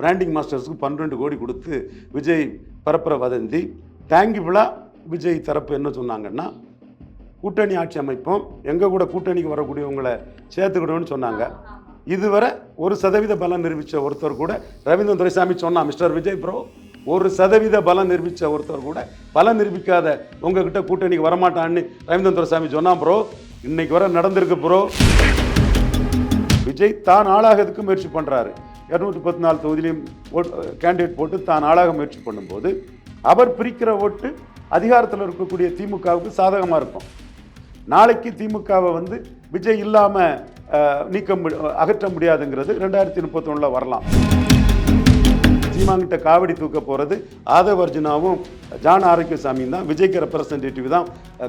Branding மாஸ்டர்ஸ்க்கு பன்னெண்டு கோடி கொடுத்து விஜய் பரப்புற வதந்தி. தேங்கி விழா விஜய் தரப்பு என்ன சொன்னாங்கன்னா கூட்டணி ஆட்சி அமைப்போம். எங்கள் கூட கூட்டணிக்கு வரக்கூடியவங்களை சேர்த்துக்கிடுவோம்னு சொன்னாங்க. இதுவரை ஒரு சதவீத பலம் நிரூபித்த ஒருத்தர் கூட ரவீந்திரன் துரைசாமி சொன்னான் மிஸ்டர் விஜய் ப்ரோ ஒரு சதவீத பலம் நிரூபித்த ஒருத்தர் கூட பலம் நிரூபிக்காத உங்ககிட்ட கூட்டணிக்கு வரமாட்டான்னு ரவீந்திரன் துரைசாமி சொன்னான் ப்ரோ இன்னைக்கு வர நடந்திருக்கு ப்ரோ விஜய் தான் ஆளாகிறதுக்கு முயற்சி பண்ணுறாரு இரநூத்தி பத்து நாலு தொகுதியிலையும் கேண்டிடேட் போட்டு தான் ஆளாக முயற்சி பண்ணும்போது அவர் பிரிக்கிற ஓட்டு அதிகாரத்தில் இருக்கக்கூடிய திமுகவுக்கு சாதகமாக இருக்கும். நாளைக்கு திமுகவை வந்து விஜய் இல்லாமல் நீக்க அகற்ற முடியாதுங்கிறது ரெண்டாயிரத்தி முப்பத்தொன்னில் வரலாம். சீமாங்கிட்ட காவடி தூக்க போகிறது ஆதவ அர்ஜுனாவும் ஜான் ஆரோக்கியசாமியும் தான். விஜய்க்கு ரெப்ரசன்டேட்டிவ் தான்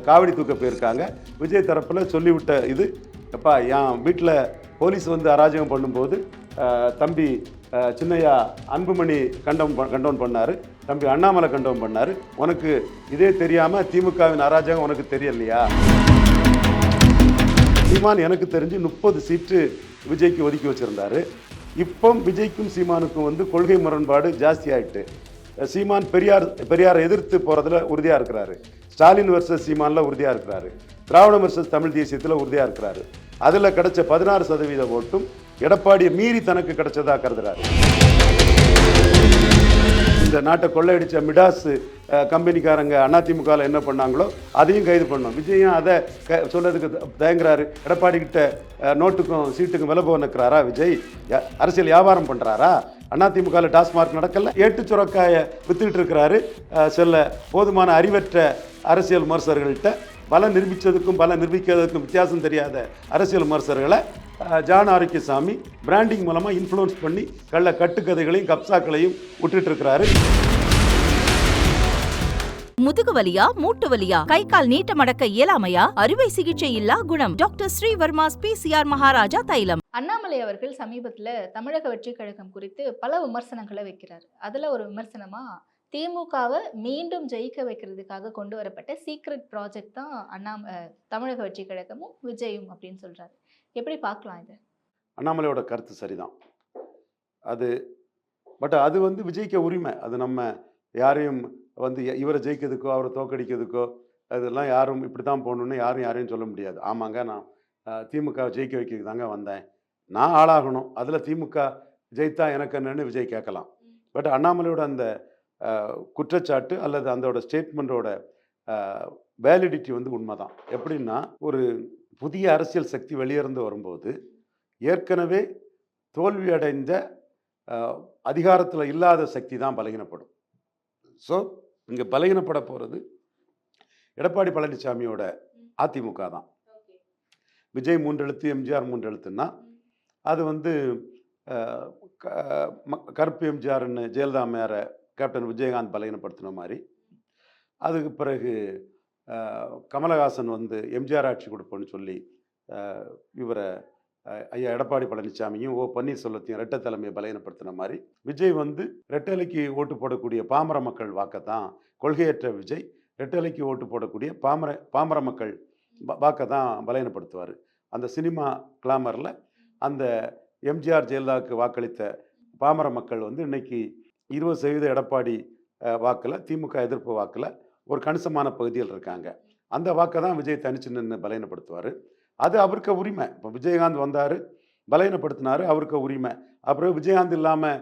காவடி தூக்க போயிருக்காங்க. விஜய் தரப்பில் சொல்லிவிட்ட இது எப்பா என் வீட்டில் போலீஸ் வந்து அராஜகம் பண்ணும்போது தம்பி சின்னையா அன்புமணி கண்டம் கண்டோன் பண்ணார். தம்பி அண்ணாமலை கண்டோன் பண்ணார். உனக்கு இதே தெரியாமல் திமுகவின் அராஜகம் உனக்கு தெரியலையா? சீமான் எனக்கு தெரிஞ்சு முப்பது சீட்டு விஜய்க்கு ஒதுக்கி வச்சிருந்தாரு. இப்போ விஜய்க்கும் சீமானுக்கும் வந்து கொள்கை முரண்பாடு ஜாஸ்தி ஆயிட்டு. சீமான் பெரியார் பெரியாரை எதிர்த்து போகிறதுல உறுதியாக இருக்கிறாரு. ஸ்டாலின் வர்சஸ் சீமான்ல உறுதியாக இருக்கிறாரு. திராவிடம் வர்சஸ் தமிழ் தேசியத்தில் உறுதியாக இருக்கிறாரு. அதில் கிடைச்ச பதினாறு சதவீத ஓட்டும் எடப்பாடியை மீறி தனக்கு கிடைச்சதா கருதுறாரு. இந்த நாட்டை கொள்ளையடிச்ச மிடாஸ் கம்பெனிக்காரங்க அதிமுகவில் என்ன பண்ணாங்களோ அதையும் கைது பண்ணோம் விஜயும் அதை க சொல்றதுக்கு த- தயங்குறாரு? எடப்பாடி கிட்ட நோட்டுக்கும் சீட்டுக்கும் விலை போக விஜய்? அரசியல் வியாபாரம் பண்ணுறாரா அதிமுகவில் டாஸ்மார்க் நடக்கல? ஏட்டு சுரக்காயை வித்துக்கிட்டு இருக்கிறாரு. செல்ல சில போதுமான அறிவற்ற அரசியல் விமர்சகர்கள்ட்ட பலம் நிரூபித்ததுக்கும் பலம் நிரூபிக்காததுக்கும் வித்தியாசம் தெரியாத அரசியல் விமர்சகர்களை ஜான் ஆரோக்கியசாமி பிராண்டிங் மூலமாக இன்ஃப்ளூயன்ஸ் பண்ணி கள்ள கட்டுக்கதைகளையும் கப்சாக்களையும் விட்டுட்டு முதுகு வலியா மூட்டு வலியா கை கால் நீட்ட மடக்க இயலாமையா அறுவை சிகிச்சை இல்லா குணம். டாக்டர் ஸ்ரீவர்மாஸ் பிசிஆர் மகாராஜா தைலம். அண்ணாமலை அவர்கள் சமீபத்துல தமிழக வெற்றி கழகம் குறித்து பல விமர்சனங்களை வைக்கிறார். அதுல ஒரு விமர்சனமா திமுகவை மீண்டும் ஜெயிக்க வைக்கிறதுக்காக கொண்டு வரப்பட்ட சீக்ரெட் ப்ராஜெக்ட் தான் அண்ணா தமிழக வெற்றி கழகமும் விஜயும் அப்படின்னு சொல்றாரு. எப்படி பார்க்கலாம் இது? அண்ணாமலையோட கருத்து சரிதான். அது பட் அது வந்து விஜய்க்க உரிமை. அது நம்ம யாரையும் வந்து இவரை ஜெயிக்கிறதுக்கோ அவரை தோக்கடிக்கிறதுக்கோ அதெல்லாம் யாரும் இப்படி தான் போகணுன்னு யாரும் யாரையும் சொல்ல முடியாது. ஆமாங்க நான் திமுக ஜெயிக்க வைக்கிறதுக்கு தாங்க வந்தேன். நான் ஆளாகணும். அதில் திமுக ஜெயித்தா எனக்கு என்னன்னு விஜய் கேட்கலாம். பட் அண்ணாமலையோட அந்த குற்றச்சாட்டு அல்லது அதோட ஸ்டேட்மெண்ட்டோட வேலிடிட்டி வந்து உண்மைதான். எப்படின்னா ஒரு புதிய அரசியல் சக்தி வெளியிருந்து வரும்போது ஏற்கனவே தோல்வி அடைந்த அதிகாரத்தில் இல்லாத சக்தி தான் பலகீனப்படும். ஸோ இங்கே பலகீனப்பட போகிறது எடப்பாடி பழனிசாமியோட அதிமுக தான். விஜய் மூன்றெழுத்து எம்ஜிஆர் மூன்றெழுத்துன்னா அது வந்து கருப்பு எம்ஜிஆர்னு ஜெயலலிதா மேரை கேப்டன் விஜயகாந்த் பலகீனப்படுத்தின மாதிரி. அதுக்கு பிறகு கமலஹாசன் வந்து எம்ஜிஆர் ஆட்சி கொடுப்போன்னு சொல்லி இவரை ஐயா எடப்பாடி பழனிசாமியும் ஓ பன்னீர்செல்வத்தையும் ரெட்டை தலைமையை பலகீனப்படுத்தின மாதிரி விஜய் வந்து ரெட்டலைக்கு ஓட்டு போடக்கூடிய பாமர மக்கள் வாக்கத்தான் கொள்கையற்ற விஜய் ரெட்டலைக்கு ஓட்டு போடக்கூடிய பாமர பாமர மக்கள் வாக்கை தான் பலகீனப்படுத்துவார். அந்த சினிமா கிளாமரில் அந்த எம்ஜிஆர் ஜெயலலிதாவுக்கு வாக்களித்த பாமர மக்கள் வந்து இன்னைக்கு இருபது சதவீத எடப்பாடி வாக்கில் திமுக எதிர்ப்பு வாக்கில் ஒரு கணிசமான பகுதியில் இருக்காங்க. அந்த வாக்கை தான் விஜய் தனிச்சு நின்று பலகீனப்படுத்துவார். அது அவருக்கு உரிமை. இப்போ விஜயகாந்த் வந்தார் பலகீனப்படுத்தினாரு அவருக்கு உரிமை. அப்புறம் விஜயகாந்த் இல்லாமல்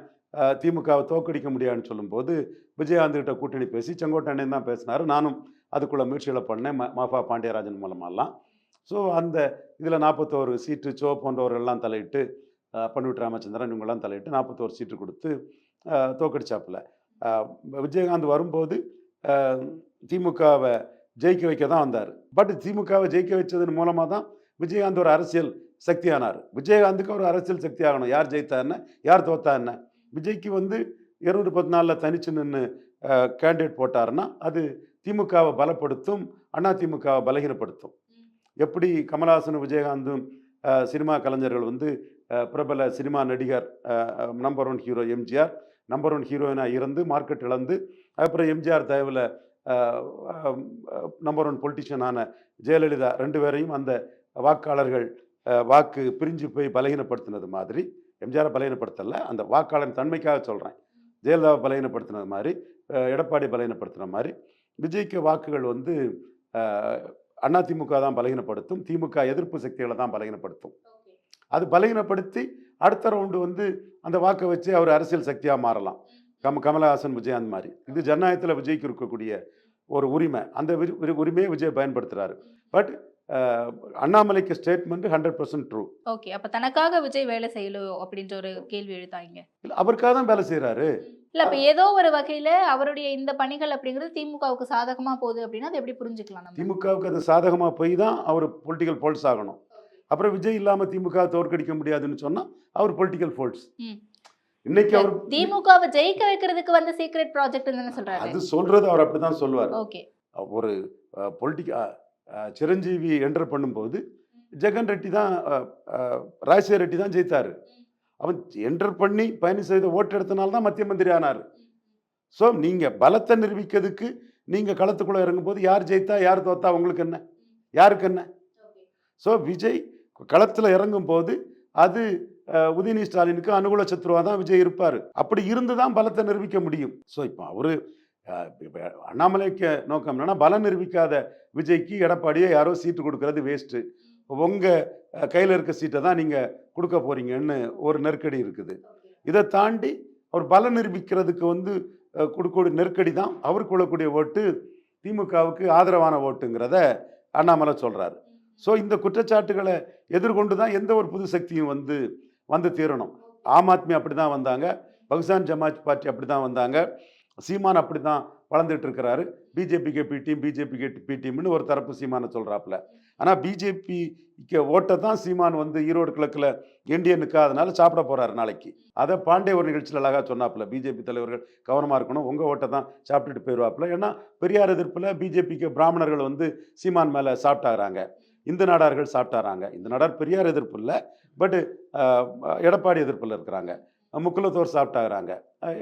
திமுகவை தோக்கடிக்க முடியாதுன்னு சொல்லும்போது விஜயகாந்த்கிட்ட கூட்டணி பேசி செங்கோட்டையன் தான் பேசினார். நானும் அதுக்குள்ள முயற்சிகளை பண்ணேன். ம மாஃபா பாண்டியராஜன் மூலமாகலாம் ஸோ அந்த இதில் நாற்பத்தோரு சீட்டு சோ போன்றவர்கள்லாம் தலையிட்டு அஹ், ராமச்சந்திரன் இவங்கெல்லாம் தலையிட்டு நாற்பத்தோரு சீட்டு கொடுத்து தோக்கடிச்சாப்புல விஜயகாந்த் வரும்போது திமுகவை ஜெயிக்க வைக்க தான் வந்தார். பட் திமுகவை ஜெயிக்க வச்சதன் மூலமாக தான் விஜயகாந்த் ஒரு அரசியல் சக்தியானார். விஜயகாந்துக்கு ஒரு அரசியல் சக்தி ஆகணும் யார் ஜெயித்தா என்ன? யார் தோத்தா என்ன? விஜய்க்கு வந்து இருநூற்றி பத்து நாளில் தனிச்சு நின்று கேண்டிடேட் போட்டாருன்னா அது திமுகவை பலப்படுத்தும் அண்ணா திமுகவை பலகீனப்படுத்தும். எப்படி கமலஹாசனும் விஜயகாந்தும் சினிமா கலைஞர்கள் வந்து பிரபல சினிமா நடிகர் number one hero MGR number one ஹீரோயினாக இருந்து மார்க்கெட் இழந்து அப்புறம் எம்ஜிஆர் தயவில் நம்பர் ஒன் பொலிட்டிஷியனான ஜெயலலிதா ரெண்டு பேரையும் அந்த வாக்காளர்கள் வாக்கு பிரிஞ்சு போய் பலகீனப்படுத்தினது மாதிரி எம்ஜிஆரை பலகீனப்படுத்தல அந்த வாக்காளர் தன்மைக்காக சொல்கிறேன் ஜெயலலிதாவை பலகீனப்படுத்தினது மாதிரி எடப்பாடி பலகீனப்படுத்தின மாதிரி விஜய்க்கு வாக்குகள் வந்து அதிமுக தான் பலகீனப்படுத்தும் திமுக எதிர்ப்பு சக்திகளை தான் பலகீனப்படுத்தும். அது பலகீனப்படுத்தி அடுத்த ரவுண்டு வந்து அந்த வாக்கை வச்சு அவர் அரசியல் சக்தியாக மாறலாம். கம் கமலஹாசன் விஜய் அந்த மாதிரி. இது ஜனநாயகத்தில் விஜய்க்கு இருக்கக்கூடிய ஒரு உரிமை. அந்த உரிமையை விஜய் பயன்படுத்துகிறாரு பட் அண்ணாமலைக்கு statement hundred percent true okay அப்ப தனக்காக விஜய் வேலை செய்யலோ அப்படின்ற ஒரு கேள்வி எழுத்தாங்க. அவருக்காக தான் வேலை செய்கிறாரு இல்ல அப்ப ஏதோ ஒரு வகையில அவருடைய இந்த பணிகள் அப்படிங்கிறது திமுகவுக்கு சாதகமா போகுது அப்படின்னா அதை எப்படி புரிஞ்சுக்கலாம் திமுகவுக்கு அது சாதகமாக போய் தான் அவர் பொலிட்டிக்கல் ஃபோல்ஸ் ஆகணும். அப்புறம் விஜய் இல்லாமல் திமுக தோற்கடிக்க முடியாதுன்னு சொன்னால் அவர் பொலிட்டிக்கல் ம். இன்னைக்கு அவர் திமுகவை ஜெயிக்க வைக்கிறதுக்கு வந்த சீக்ரெட் ப்ராஜெக்ட் சொல்றாரு. அது சொல்றது அவர் அப்படி தான் சொல்லுவார். ஓகே. ஒரு பொலிட்டிக்க சிரஞ்சீவி என்டர் பண்ணும்போது ஜெகன் ரெட்டி தான் ராஜசேகர் ரெட்டி தான் ஜெயித்தார். அவன் என்டர் பண்ணி பயணம் செய்த ஓட்டு எடுத்தனால தான் மத்திய மந்திரி ஆனார். ஸோ நீங்கள் பலத்தை நிரூபிக்கிறதுக்கு நீங்கள் களத்துக்குள்ளே இறங்கும்போது யார் ஜெயித்தா யார் தோத்தா உங்களுக்கு என்ன? யாருக்கு என்ன? ஸோ விஜய் களத்தில் இறங்கும்போது அது உதயநிதி ஸ்டாலினுக்கு அனுகூல சத்ருவா தான் விஜய் இருப்பார். அப்படி இருந்து தான் பலத்தை நிரூபிக்க முடியும். ஸோ இப்போ அவர் அண்ணாமலைக்கு நோக்கம் என்னன்னா பலம் நிரூபிக்காத விஜய்க்கு எடப்பாடியே யாரோ சீட்டு கொடுக்கறது வேஸ்ட்டு உங்கள் கையில் இருக்க சீட்டை தான் நீங்கள் கொடுக்க போறீங்கன்னு ஒரு நெருக்கடி இருக்குது. இதை தாண்டி அவர் பலம் நிரூபிக்கிறதுக்கு வந்து கொடுக்கக்கூடிய நெருக்கடி தான் அவருக்குள்ளக்கூடிய ஓட்டு திமுகவுக்கு ஆதரவான ஓட்டுங்கிறத அண்ணாமலை சொல்கிறாரு ஸோ இந்த குற்றச்சாட்டுகளை எதிர்கொண்டு தான் எந்த ஒரு புது சக்தியும் வந்து வந்து தீரணும். ஆம் ஆத்மி அப்படி தான் வந்தாங்க. பகுசான் ஜமாத் பார்ட்டி அப்படி தான் வந்தாங்க. சீமான் அப்படி தான் வளர்ந்துட்டு இருக்கிறாரு பிஜேபிக்கு பி டீம் பிஜேபிக்கு பி டீம்னு ஒரு தரப்பு சீமானை சொல்கிறாப்புல ஆனால் பிஜேபிக்கு ஓட்டை தான் சீமான் வந்து ஈரோடு கிழக்கில் இந்தியனுக்கு அதனால சாப்பிட போகிறாரு நாளைக்கு. அதை பாண்டே ஒரு நிகழ்ச்சியில் அழகாக சொன்னாப்புல பிஜேபி தலைவர்கள் கவனமாக இருக்கணும் உங்கள் ஓட்டை தான் சாப்பிட்டுட்டு போயிடுவாப்புல ஏன்னா பெரியார் எதிர்ப்பில் பிஜேபிக்கு பிராமணர்கள் வந்து சீமான் மேலே சாப்பிட்டாகிறாங்க. இந்து நாடார்கள் சாப்பிட்டாராங்க இந்த நாடார் பெரியார் எதிர்ப்பு இல்லை. பட்டு எடப்பாடி எதிர்ப்பில் இருக்கிறாங்க. முக்குலத்தோர் சாப்பிட்டாகிறாங்க.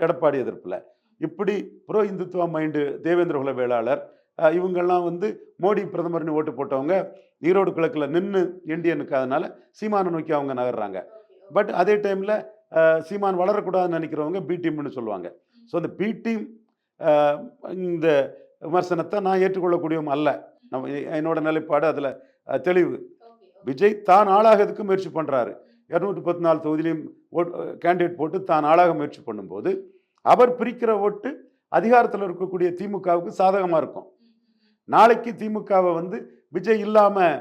எடப்பாடி எதிர்ப்பில் இப்படி புரோ இந்துத்துவ மைண்டு தேவேந்திர குல வேளாளர் இவங்கெல்லாம் வந்து மோடி பிரதமர்னு ஓட்டு போட்டவங்க ஈரோடு கிழக்கில் நின்று இந்தியனுக்கு அதனால் சீமானை நோக்கி அவங்க நகர்றாங்க. பட் அதே டைமில் சீமான் வளரக்கூடாதுன்னு நினைக்கிறவங்க பி டீம்னு சொல்லுவாங்க. ஸோ அந்த பி டீம் இந்த விமர்சனத்தை நான் ஏற்றுக்கொள்ளக்கூடியவன் அல்ல. நம்ம என்னோட நிலைப்பாடு அதில் தெளிவு. விஜய் தான் ஆளாகிறதுக்கு முயற்சி பண்ணுறாரு இரநூத்தி பத்து நாலு தொகுதியிலையும் ஓட் கேண்டிடேட் போட்டு தான் ஆளாக முயற்சி பண்ணும்போது அவர் பிரிக்கிற ஓட்டு அதிகாரத்தில் இருக்கக்கூடிய திமுகவுக்கு சாதகமாக இருக்கும். நாளைக்கு திமுகவை வந்து விஜய் இல்லாமல்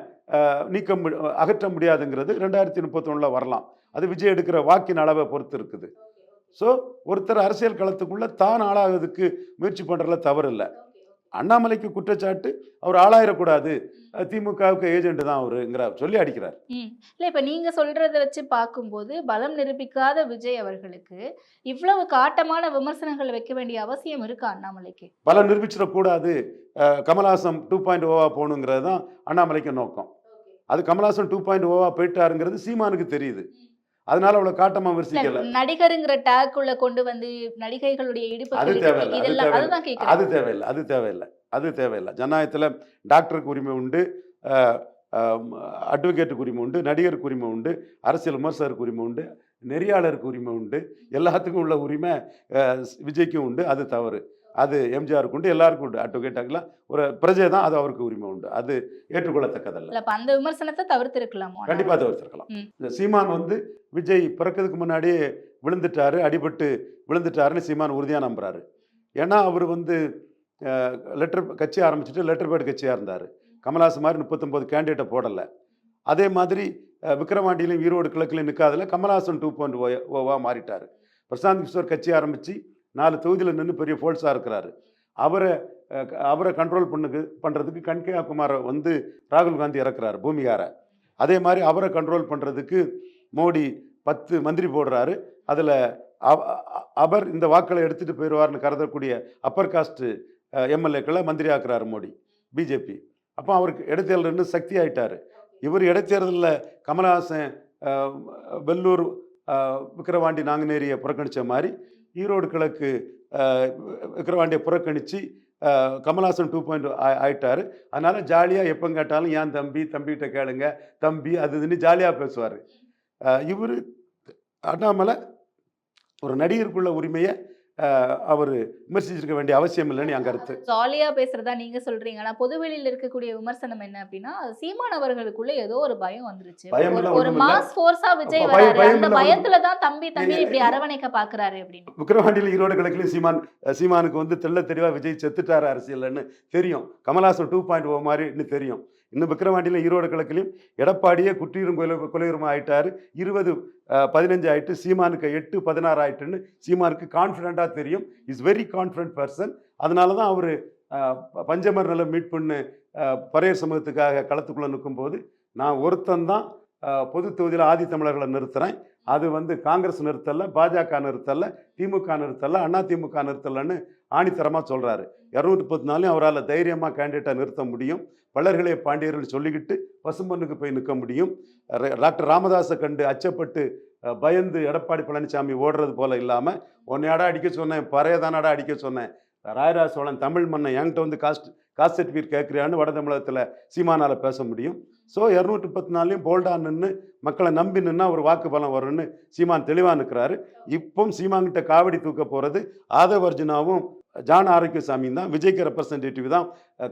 நீக்க அகற்ற முடியாதுங்கிறது ரெண்டாயிரத்தி முப்பத்தொன்னில் வரலாம். அது விஜய் எடுக்கிற வாக்கின் அளவை பொறுத்து இருக்குது. ஸோ ஒருத்தர் அரசியல் களத்துக்குள்ள தான் ஆளாகிறதுக்கு முயற்சி பண்ணுறதுல தவறு இல்லை அண்ணாமலைக்கு குற்றச்சாட்டு அவர் ஆளாயிடக்கூடாது திமுகவுக்கு ஏஜென்ட் தான் அவருங்கிற சொல்லி அடிக்கிறார். இல்ல இப்ப நீங்க சொல்றத வச்சு பார்க்கும்போது பலம் நிரூபிக்காத விஜய் அவர்களுக்கு இவ்வளவு காட்டமான விமர்சனங்கள் வைக்க வேண்டிய அவசியம் இருக்கா அண்ணாமலைக்கு? பல நிரூபிச்சிடக்கூடாது. அஹ் கமல்ஹாசன் டூ பாயிண்ட் ஓவா போகணுங்கிறது தான் அண்ணாமலைக்கு நோக்கம். அது கமல்ஹாசன் டூ பாயிண்ட் ஓவா போயிட்டாருங்கிறது சீமானுக்கு தெரியுது. அதனால அவ்வளோ காட்டமாக இல்ல, விமர்சிக்கல நடிகருங்கிற டேக் உள்ள கொண்டு வந்து நடிகைகளுடைய இடுப்பு அது தேவையில்ல, அது தேவையில்ல. அது தேவையில்லை அது தேவையில்லை அது தேவையில்லை. ஜனநாயகத்தில் டாக்டருக்கு உரிமை உண்டு அட்வொகேட்டுக்கு உரிமை உண்டு நடிகருக்கு உரிமை உண்டு அரசியல் விமர்சகருக்கு உரிமை உண்டு நெறியாளருக்கு உரிமை உண்டு எல்லாத்துக்கும் உள்ள உரிமை விஜய்க்கும் உண்டு அது தவறு. அது எம்ஜிஆருக்கு உண்டு எல்லாருக்கும் உண்டு அட்வொகேட்டாக்கெல்லாம் ஒரு பிரஜை தான் அது அவருக்கு உரிமை உண்டு. அது ஏற்றுக்கொள்ளத்தக்கதல்ல. அந்த விமர்சனத்தை தவிர்த்திருக்கலாமோ கண்டிப்பாக தவிர்த்திருக்கலாம். இந்த சீமான் வந்து விஜய் பிறக்கிறதுக்கு முன்னாடியே விழுந்துட்டாரு அடிபட்டு விழுந்துட்டாருன்னு சீமான் உறுதியாக நம்புறாரு. ஏன்னா அவர் வந்து லெட்டர் கட்சி ஆரம்பிச்சுட்டு லெட்டர் பேட் கட்சியாக இருந்தார். கமல்ஹாசன் மாதிரி முப்பத்தொம்போது கேண்டிடேட்டை போடலை. அதே மாதிரி அஹ், விக்கிரவாண்டியிலும் ஈரோடு கிழக்குலையும் நிற்காதில் கமல்ஹாசன் டூ பாயிண்ட் ஓ ஓவாக மாறிட்டார். பிரசாந்த் கிஷோர் கட்சி ஆரம்பித்து நாலு தொகுதியில் நின்று பெரிய ஃபோல்ஸாக இருக்கிறாரு. அவரை அவரை கண்ட்ரோல் பண்ணுக்கு பண்ணுறதுக்கு கண்கையா குமாரை வந்து ராகுல் காந்தி இறக்குறாரு பூமிகாரை அதே மாதிரி அவரை கண்ட்ரோல் பண்ணுறதுக்கு மோடி பத்து மந்திரி போடுறாரு. அதில் அவர் இந்த வாக்களை எடுத்துகிட்டு போயிடுவார்னு கருதக்கூடிய அப்பர் காஸ்ட்டு எம்எல்ஏக்களை மந்திரி ஆக்குறாரு மோடி பிஜேபி. அப்போ அவருக்கு இடைத்தேர்தல் நின்று சக்தி ஆயிட்டாரு. இவர் இடைத்தேர்தலில் கமல்ஹாசன் வெள்ளூர் விக்கிரவாண்டி நாங்குநேரியை புறக்கணித்த மாதிரி ஈரோடு கிழக்கு விக்கிரவாண்டியை புறக்கணித்து கமல்ஹாசன் டூ பாயிண்ட் ஆயிட்டார். அதனால் ஜாலியாக எப்போ கேட்டாலும் ஏன் தம்பி? தம்பிகிட்ட கேளுங்க. தம்பி அது இதுன்னு ஜாலியாக பேசுவார். இவர் அண்ணாமலை ஒரு நடிகருக்குள்ள உரிமையை அவர் விமர்சிச்சிருக்க வேண்டிய அவசியம் இல்லைன்னு என் கருத்து. ஜாலியா பேசுறதா நீங்க சொல்றீங்க. ஆனா பொதுவெளியில இருக்கக்கூடிய விமர்சனம் என்ன அப்படின்னா சீமான் அவர்களுக்குள்ள ஏதோ ஒரு பயம் வந்துருச்சு. ஒரு-. மாஸ் ஃபோர்ஸா விஜய் வராரு. அந்த பயத்துல தான் தம்பி தம்பி இப்படி அரவணைக்க பாக்குறாரு அப்படின்னு. விக்கிரவாண்டியில் ஈரோடு கிழக்குலையும் சீமான் சீமானுக்கு வந்து தெள்ள தெளிவாக விஜய் செத்துட்டாரு அரசியல்னு தெரியும். கமல்ஹாசன் டூ பாயிண்ட் ஓ மாதிரின்னு தெரியும். இன்னும் விக்கிரவாண்டியில் ஈரோடு கிழக்குலையும் எடப்பாடியே குற்றீரும் கொலை கொலையுறமா ஆயிட்டாரு. இருபது பதினஞ்சு ஆயிட்டு சீமானுக்கு எட்டு பதினாறு ஆயிட்டுன்னு சீமானுக்கு கான்ஃபிடென்ட்டாக தெரியும். இஸ் வெரி கான்ஃபிடென்ட் பர்சன் அதனால தான் அவர் பஞ்சமர் நிலம் மீட் பண்ணு அஹ், சமூகத்துக்காக களத்துக்குள்ளே நிற்கும்போது நான் ஒருத்தன் தான் பொது தொகுதியில் ஆதி தமிழர்களை நிறுத்துறேன். அது வந்து காங்கிரஸ் நிறுத்தல பாஜக நிறுத்தல திமுக நிறுத்தல அண்ணா திமுக நிறுத்தலன்னு ஆணித்தரமாக சொல்கிறாரு இரநூத்தி முப்பத்தி நாலையும் அவரால் தைரியமாக கேண்டிடேட்டாக நிறுத்த முடியும். வள்ளர்களே பாண்டியர்கள் சொல்லிக்கிட்டு பசும்பொண்ணுக்கு போய் நிற்க முடியும். டாக்டர் ராமதாஸை கண்டு அச்சப்பட்டு பயந்து எடப்பாடி பழனிசாமி ஓடுறது போல் இல்லாமல் உன்னையாடா அடிக்க சொன்னேன் பறையதானாடா அடிக்க சொன்னேன். ராயராஜ சோழன் தமிழ் மன்னன் என்கிட்ட வந்து காஸ்ட் காஸ்ட் சர்டிஃபிகேட் கேட்குறியான்னு வட தமிழகத்தில் சீமானால் பேச முடியும். ஸோ இரநூற்றி முப்பத்தி நாலுலையும் போல்டாக நின்று மக்களை நம்பி நின்னா ஒரு வாக்கு பலம் வரும்னு சீமான் தெளிவாக நிற்கிறாரு இப்போ சீமான்கிட்ட காவடி தூக்க போகிறது ஆதவர்ஜுனாவும் ஜான் ஆரோக்கியசாமி தான். விஜய்க்கு ரெப்ரசன்டேட்டிவ் தான்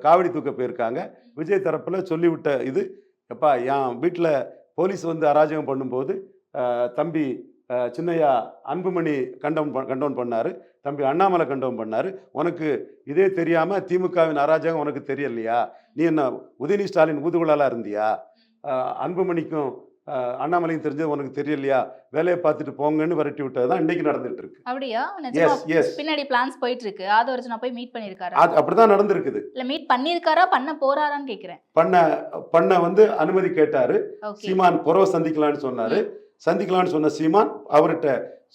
காவடி தூக்க போயிருக்காங்க. விஜய் தரப்பில் சொல்லிவிட்ட இது எப்பா என் வீட்டில் போலீஸ் வந்து அராஜகம் பண்ணும்போது தம்பி சின்னையா அன்புமணி கண்டவுன் ப- கண்டவுன் பண்ணார். தம்பி அண்ணாமலை கண்டவுன் பண்ணார். உனக்கு இதே தெரியாமல் திமுகவின் அராஜகம் உனக்கு தெரியலையா? நீ என்ன உதயநிதி ஸ்டாலின் ஊதுகுழலாக இருந்தியா? அன்புமணிக்கும் அண்ணாமலையும் தெரிஞ்சது உனக்கு தெரியலையா? வேலையை பார்த்துட்டு போங்கன்னு விரட்டி விட்டது தான் இன்னைக்கு நடந்துட்டு இருக்கு அப்படியா எஸ் எஸ் பின்னாடி பிளான்ஸ் போயிட்டு இருக்கு ஆதவர்ஜுனா போய் மீட் பண்ணிருக்காரா அது அப்படிதான் நடந்திருக்குது. இல்ல மீட் பண்ணிருக்காரா பண்ண போறாரான்னு கேக்குறேன். பண்ண பண்ண வந்து அனுமதி கேட்டாரு. சீமான் புறவை சந்திக்கலாம்னு சொன்னாரு. சந்திக்கலாம்னு சொன்ன சீமான் அவர்கிட்ட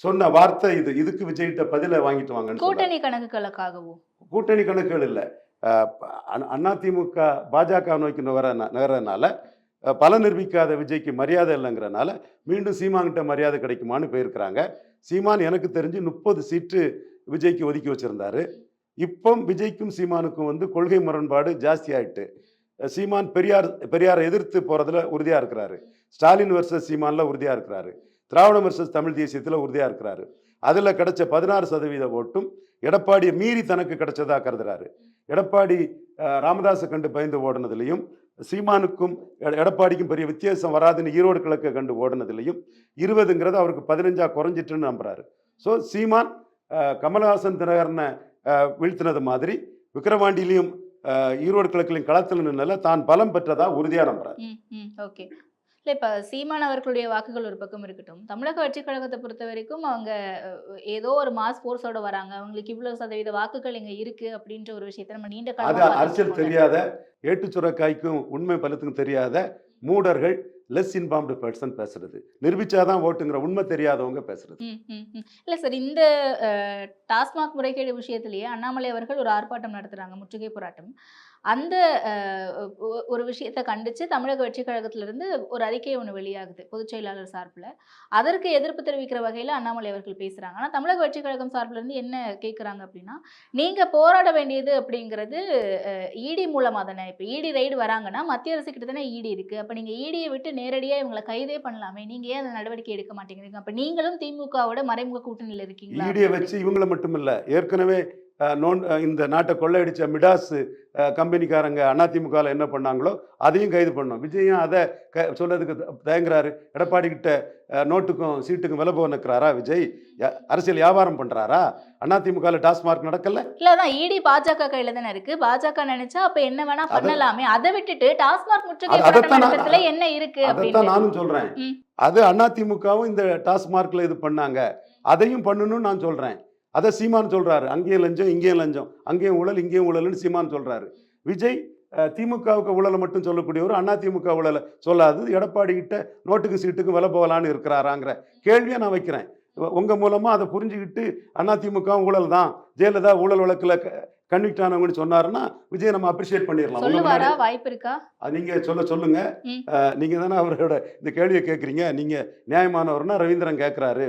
சொன்ன வார்த்தை இது. இதுக்கு விஜய்கிட்ட பதில வாங்கிட்டு சொன்னாரு. கூட்டணி கணக்குகளுக்காகவோ? கூட்டணி கணக்குகள் இல்லை. அதிமுக பாஜக நோக்கி நகர நகரனால அஹ், பல நிரூபிக்காத விஜய்க்கு மரியாதை இல்லைங்கிறனால மீண்டும் சீமான்கிட்ட மரியாதை கிடைக்குமான்னு போயிருக்கிறாங்க. சீமான் எனக்கு தெரிஞ்சு முப்பது சீட்டு விஜய்க்கு ஒதுக்கி வச்சிருந்தாரு. இப்போ விஜய்க்கும் சீமானுக்கும் வந்து கொள்கை முரண்பாடு ஜாஸ்தி ஆயிட்டு. சீமான் பெரியார் பெரியாரை எதிர்த்து போகிறதுல உறுதியாக இருக்கிறாரு. ஸ்டாலின் வர்சஸ் சீமானில் உறுதியாக இருக்கிறாரு. திராவிடம் வர்சஸ் தமிழ் தேசியத்தில் உறுதியாக இருக்கிறாரு. அதில் கிடைச்ச பதினாறு சதவீத ஓட்டும் எடப்பாடியை மீறி தனக்கு கிடைச்சதாக கருதுறாரு. எடப்பாடி ராமதாஸை கண்டு பயந்து ஓடுனதுலையும் சீமானுக்கும் எட- எடப்பாடிக்கும் பெரிய வித்தியாசம் வராதுன்னு ஈரோடு கிழக்கை கண்டு ஓடினதுலையும் இருபதுங்கிறது அவருக்கு பதினஞ்சா குறைஞ்சிட்டுன்னு நம்புறாரு. ஸோ சீமான் கமல்ஹாசன் தினகரனை வீழ்த்தினது மாதிரி விக்கிரவாண்டிலையும் ஈரோடு கிழக்கிலையும் களத்தில் நின்னல தான் பலம் பெற்றதா உறுதியா நம்புறாரு ஓகே. இல்லை இப்போ சீமான் அவர்களுடைய வாக்குகள் ஒரு பக்கம் இருக்கட்டும். தமிழக வெற்றி கழகத்தை பொறுத்த வரைக்கும் அவங்க ஏதோ ஒரு மாஸ் ஃபோர்ஸோட வராங்க. அவங்களுக்கு இவ்வளவு சதவீத வாக்குகள் இங்க இருக்கு அப்படின்ற ஒரு விஷயத்தை நம்ம நீண்ட காலமா அரசியல். தெரியாத ஏட்டு சுரக்காய்க்கும் உண்மை பலத்துக்கும் தெரியாத மூடர்கள் லெஸ் இன்பார்ம்டு பர்சன் பேசுறது. நிரூபிச்சாதான் ஓட்டுங்கிற உண்மை தெரியாதவங்க பேசுறது. இல்லை இல்ல சார் இந்த டாஸ்மாக் முறைகேடு விஷயத்திலேயே அண்ணாமலை அவர்கள் ஒரு ஆர்ப்பாட்டம் நடத்துறாங்க முற்றுகை போராட்டம். அந்த ஒரு விஷயத்தை கண்டிச்சு தமிழக வெற்றி கழகத்திலிருந்து ஒரு அறிக்கை ஒன்று வெளியாகுது பொதுச் செயலாளர் சார்பில். அதற்கு எதிர்ப்பு தெரிவிக்கிற வகையில் அண்ணாமலை அவர்கள் பேசுறாங்க. ஆனால் தமிழக வெற்றி கழகம் சார்பில் இருந்து என்ன கேட்குறாங்க அப்படின்னா நீங்க போராட வேண்டியது அப்படிங்கிறது இடி மூலமா தானே. இப்போ இடி ரைடு வராங்கன்னா மத்திய அரசு கிட்ட தானே இடி இருக்கு. அப்போ நீங்க இடியை விட்டு நேரடியா இவங்களை கைதே பண்ணலாமே. நீங்க ஏன் அந்த நடவடிக்கை எடுக்க மாட்டேங்கிறீங்க? அப்ப நீங்களும் திமுகவோட மறைமுக கூட்டணியில் இருக்கீங்களா ஈடியை வச்சு இவங்கள மட்டும் இல்ல ஏற்கனவே நோன் இந்த நாட்டை கொள்ளையடிச்ச மிடாஸ் கம்பெனிக்காரங்க அதிமுகவில் என்ன பண்ணாங்களோ அதையும் கைது பண்ணோம். விஜயும் அதை க சொல்றதுக்கு த- தயங்குறாரு. எடப்பாடி கிட்ட நோட்டுக்கும் சீட்டுக்கும் விலை போக நிற்கிறாரா விஜய்? அரசியல் வியாபாரம் பண்றாரா? அதிமுகவில் டாஸ்மார்க் நடக்கல? இல்ல அதான் இடி பாஜக கையில தானே இருக்கு. பாஜக நினைச்சா அப்ப என்ன வேணா பண்ணலாமே. அதை விட்டுட்டு டாஸ்மாக் முற்றுகை என்ன இருக்கு அதைத்தான் நானும் சொல்றேன். ம். அது அதிமுகவும் இந்த டாஸ்மார்க்ல இது பண்ணாங்க. அதையும் பண்ணணும்னு நான் சொல்றேன். அதை சீமான் சொல்றாரு. அங்கேயும் லஞ்சம் இங்கேயும் லஞ்சம். அங்கேயும் ஊழல் இங்கேயும் ஊழல்னு சீமான் சொல்றாரு. விஜய் திமுகவுக்கு ஊழலை மட்டும் சொல்லக்கூடியவர் அதிமுக ஊழலை சொல்லாது எடப்பாடி கிட்ட நோட்டுக்கு சீட்டுக்கு விலை போகலான்னு இருக்கிறாராங்கிற கேள்வியை நான் வைக்கிறேன். உ- உங்க மூலமா அதை புரிஞ்சுக்கிட்டு அதிமுக ஊழல் தான் ஜெயலலிதா ஊழல் வழக்குல கன்விக்ட் ஆனவங்கன்னு சொன்னாருன்னா விஜய் நம்ம அப்ரிஷியேட் பண்ணிடலாம். வாய்ப்பு இருக்கா? அது நீங்க சொல்ல சொல்லுங்க. ம். அஹ், நீங்க தானே அவரோட இந்த கேள்வியை கேட்குறீங்க நீங்க நியாயமானவர்னா ரவீந்திரன் கேட்குறாரு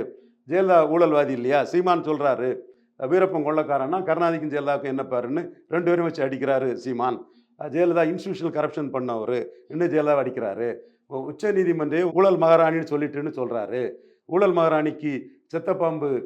ஜெயலலிதா ஊழல்வாதி இல்லையா? சீமான் சொல்கிறாரு வீரப்பன் கொள்ளக்காரன்னா கருணாநிதிக்கும் ஜெயலலிதாவுக்கும் என்ன பாருன்னு ரெண்டு பேரும் வச்சு அடிக்கிறாரு சீமான். ஜெயலலிதா இன்ஸ்டியூஷனல் கரப்ஷன் பண்ணவர். இன்னும் ஜெயலலிதா அடிக்கிறாரு. உச்ச நீதிமன்றம் ஊழல் மகாராணின்னு சொல்லிட்டுன்னு சொல்கிறாரு ஊழல் மகாராணிக்கு செத்தப்பாம்பு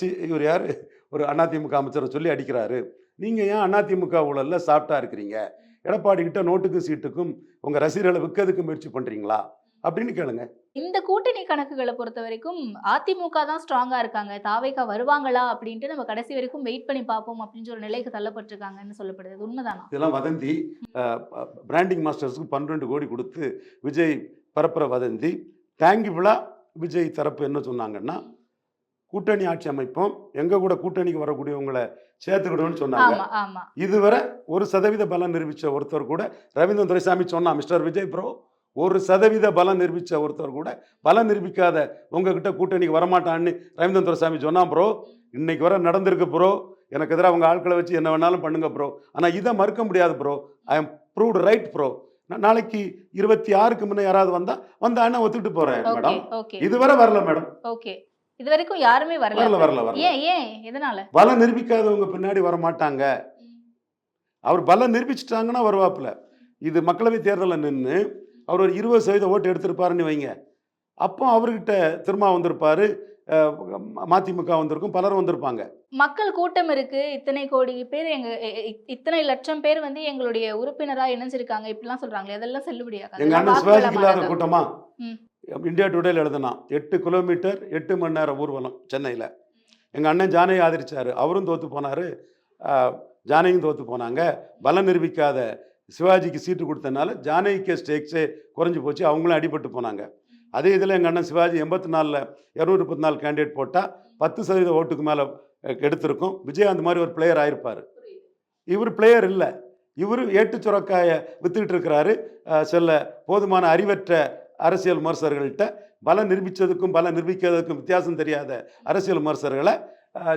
சி- இவர் யார்? ஒரு அதிமுக அமைச்சரை சொல்லி அடிக்கிறாரு. நீங்கள் ஏன் அதிமுக ஊழலில் சாப்பிட்டா இருக்கிறீங்க? எடப்பாடி கிட்ட நோட்டுக்கும் சீட்டுக்கும் உங்கள் ரசிகர்களை விற்கிறதுக்கு முயற்சி பண்ணுறீங்களா அப்படின்னு கேளுங்க. இந்த கூட்டணி கணக்குகளை பொறுத்த வரைக்கும் அதிமுக தான் ஸ்ட்ராங்கா இருக்காங்க. தாவேக்கா வருவாங்களா அப்படின்ட்டு நம்ம கடைசி வரைக்கும் வெயிட் பண்ணி பார்ப்போம் அப்படின்னு ஒரு நிலைக்கு தள்ளப்பட்டிருக்காங்கன்னு சொல்லப்படுது. உண்மைதானா? இதெல்லாம் வதந்தி பிராண்டிங் மாஸ்டர்ஸ்க்கு பன்னிரெண்டு கோடி கொடுத்து விஜய் பரப்புற வதந்தி. தேங்கிபிளா விஜய் தரப்பு என்ன சொன்னாங்கன்னா கூட்டணி ஆட்சி அமைப்போம். எங்க கூட கூட்டணிக்கு வரக்கூடியவங்களை சேர்த்துக்கிடுவோம்னு சொன்னாங்க. இதுவரை ஒரு சதவீத பலம் நிரூபிச்ச ஒருத்தர் கூட ரவீந்திரன் துரைசாமி சொன்னா மிஸ்டர் விஜய் ப்ரோ ஒரு சதவீத பலம் நிரூபிச்ச ஒருத்தர் கூட பலம் நிரூபிக்காத உங்ககிட்ட கூட்டணிக்கு வரமாட்டான்னு ரவீந்திரன் துரைசாமி சொன்னா ப்ரோ இன்னைக்கு வர நடந்திருக்கு ப்ரோ எனக்கு எதிராக அவங்க ஆட்களை வச்சு என்ன வேணாலும் பண்ணுங்க ப்ரோ ஆனால் இதை மறுக்க முடியாது bro I am proved right bro நாளைக்கு இருபத்தி ஆறுக்கு முன்னே யாராவது வந்தா வந்தான்னா ஒத்துக்கிட்டு போறேன் மேடம் இதுவரை வரல மேடம் ஓகே இது வரைக்கும் யாருமே வரல. வரல வரல வரல. ஏன் ஏன்? எதனால? பலம் நிரூபிக்காதவங்க பின்னாடி வர மாட்டாங்க அவர் பலம் நிரூபிச்சிட்டாங்கன்னா வருவாப்புல. இது மக்களவை தேர்தலில் நின்று அவர் ஒரு இருபது சதவீத ஓட்டு எடுத்திருப்பாருன்னு வைங்க. அப்போ அவர்கிட்ட திரும்ப வந்திருப்பாரு மதிமுக வந்திருக்கும் பலரும் வந்திருப்பாங்க மக்கள் கூட்டம் இருக்கு இத்தனை கோடி பேர் எங்க இத்தனை லட்சம் பேர் வந்து எங்களுடைய உறுப்பினரா இணைஞ்சிருக்காங்க இப்படிலாம் சொல்றாங்களே அதெல்லாம் செல்லுபடியாக எங்க அண்ணன் சிவாஜிக்கு இல்லாத கூட்டமா இந்தியா டுடேல எழுதுனா எட்டு கிலோமீட்டர் எட்டு மணி நேரம் ஊர்வலம் சென்னையில் எங்க அண்ணன் ஜானையை ஆதரிச்சாரு அவரும் தோத்து போனாரு ஆஹ், தோற்று தோத்து போனாங்க பலம் நிரூபிக்காத சிவாஜிக்கு சீட்டு கொடுத்தனால ஜானகிக்கு ஸ்டேக்ஸே குறைஞ்சி போச்சு. அவங்களும் அடிபட்டு போனாங்க. அதே இதில் எங்கள் அண்ணன் சிவாஜி எண்பத்தி நாலில் இரநூறு முப்பத்தி நாலு கேண்டிடேட் போட்டால் பத்து சதவீத ஓட்டுக்கு மேலே எடுத்திருக்கும் விஜய் அந்த மாதிரி ஒரு பிளேயர் ஆயிருப்பார். இவர் பிளேயர் இல்லை. இவர் ஏட்டு சுரக்காயை வித்துக்கிட்டு இருக்கிறாரு. சில போதுமான அறிவற்ற அரசியல் விமர்சகர்கள்ட்ட பலம் நிரூபித்ததுக்கும் பலம் நிரூபிக்காததுக்கும் வித்தியாசம் தெரியாத அரசியல் விமர்சகர்களை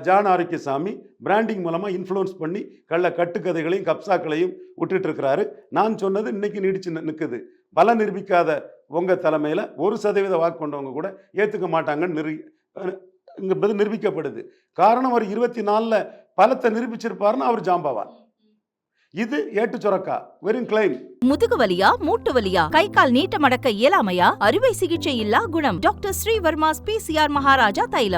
ஜான் ஆரோக்கியசாமி பிராண்டிங் மூலமாக இன்ஃப்ளூயன்ஸ் பண்ணி கள்ள கட்டுக்கதைகளையும் கப்சாக்களையும் விட்டுட்டு இருக்கிறாரு நான் சொன்னது இன்னைக்கு நீடிச்சு நிற்குது பலம் நிரூபிக்காத உங்கள் தலைமையில் ஒரு சதவீத வாக்கு கொண்டவங்க கூட ஏற்றுக்க மாட்டாங்கன்னு நிரு இங்கே பதில் நிரூபிக்கப்படுது. காரணம் அவர் இருபத்தி நாலில் பலத்தை நிரூபிச்சிருப்பாருன்னு அவர் ஜாம்பவான் இது ஏட்டு சுரக்கா வெறும் கிளைம் முதுகு வலியா மூட்டு வலியா கை கால் நீட்டமடக்க இயலாமையா அறுவை சிகிச்சை இல்லா குணம். டாக்டர் ஸ்ரீவர்மாஸ் பிசிஆர் மகாராஜா தைலம்.